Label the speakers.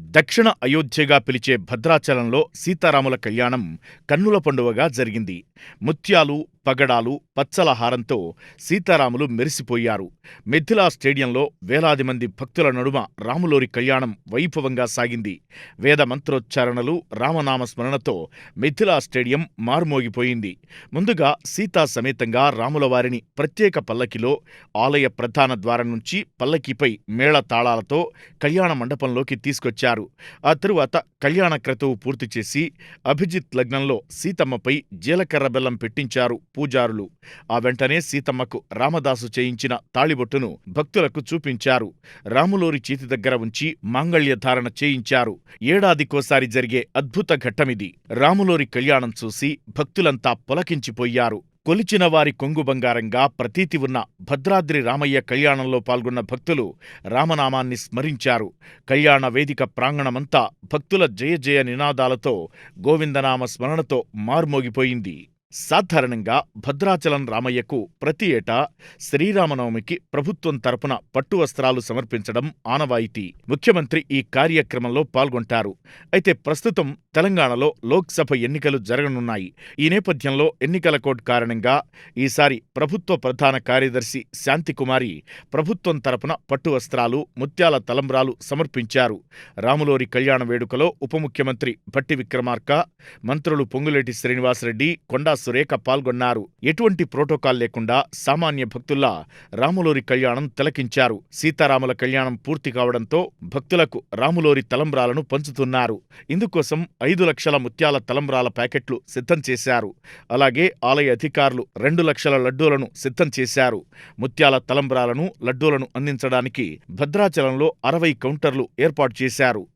Speaker 1: దక్షిణ అయోధ్యగా పిలిచే భద్రాచలంలో సీతారాముల కళ్యాణం కన్నుల పండువగా జరిగింది. ముత్యాలు పగడాలు పచ్చల హారంతో సీతారాములు మెరిసిపోయారు. మిథిలా స్టేడియంలో వేలాది మంది భక్తుల నడుమ రాములోరి కళ్యాణం వైభవంగా సాగింది. వేద మంత్రోచ్చారణలు రామనామ స్మరణతో మిథిలా స్టేడియం మార్మోగిపోయింది. ముందుగా సీతా సమేతంగా రాములవారిని ప్రత్యేక పల్లకిలో ఆలయ ప్రధాన ద్వారం నుంచి పల్లకీపై మేళ తాళాలతో కళ్యాణ మండపంలోకి తీసుకొచ్చారు. ఆ తరువాత కళ్యాణ క్రతువు పూర్తి చేసి అభిజిత్ లగ్నంలో సీతమ్మపై జీలకర్ర బెల్లం పెట్టించారు పూజారులు. ఆ వెంటనే సీతమ్మకు రామదాసు చేయించిన తాళిబొట్టును భక్తులకు చూపించారు. రాములోరి చేతి దగ్గర ఉంచి మాంగళ్య ధారణ చేయించారు. ఏడాదికోసారి జరిగే అద్భుత ఘట్టమిది. రాములోరి కళ్యాణం చూసి భక్తులంతా పులకించిపోయారు. కొలిచిన వారి కొంగు బంగారంగా ప్రతీతి ఉన్న భద్రాద్రి రామయ్య కళ్యాణంలో పాల్గొన్న భక్తులు రామనామాన్ని స్మరించారు. కళ్యాణ వేదిక ప్రాంగణమంతా భక్తుల జయ జయ నినాదాలతో గోవిందనామ స్మరణతో మార్మోగిపోయింది. సాధారణంగా భద్రాచలం రామయ్యకు ప్రతి ఏటా శ్రీరామనవమికి ప్రభుత్వం తరపున పట్టు వస్త్రాలు సమర్పించడం ఆనవాయితీ. ముఖ్యమంత్రి ఈ కార్యక్రమంలో పాల్గొంటారు. అయితే ప్రస్తుతం తెలంగాణలో లోక్సభ ఎన్నికలు జరగనున్నాయి. ఈ నేపథ్యంలో ఎన్నికల కోడ్ కారణంగా ఈసారి ప్రభుత్వ ప్రధాన కార్యదర్శి శాంతికుమారి ప్రభుత్వం తరపున పట్టు వస్త్రాలు ముత్యాల తలంబ్రాలు సమర్పించారు. రాములోరి కళ్యాణ వేడుకలో ఉప ముఖ్యమంత్రి భట్టి విక్రమార్క మంత్రులు పొంగులేటి శ్రీనివాసరెడ్డి కొండా సురేఖ పాల్గొన్నారు. ఎటువంటి ప్రోటోకాల్ లేకుండా సామాన్య భక్తుల్లా రాములోరి కళ్యాణం తిలకించారు. సీతారాముల కళ్యాణం పూర్తి కావడంతో భక్తులకు రాములోరి తలంబ్రాలను పంచుతున్నారు. ఇందుకోసం ఐదు లక్షల ముత్యాల తలంబ్రాల ప్యాకెట్లు సిద్ధం చేశారు. అలాగే ఆలయ అధికారులు రెండు లక్షల లడ్డూలను సిద్ధం చేశారు. ముత్యాల తలంబ్రాలను లడ్డూలను అందించడానికి భద్రాచలంలో అరవై కౌంటర్లు ఏర్పాటు చేశారు.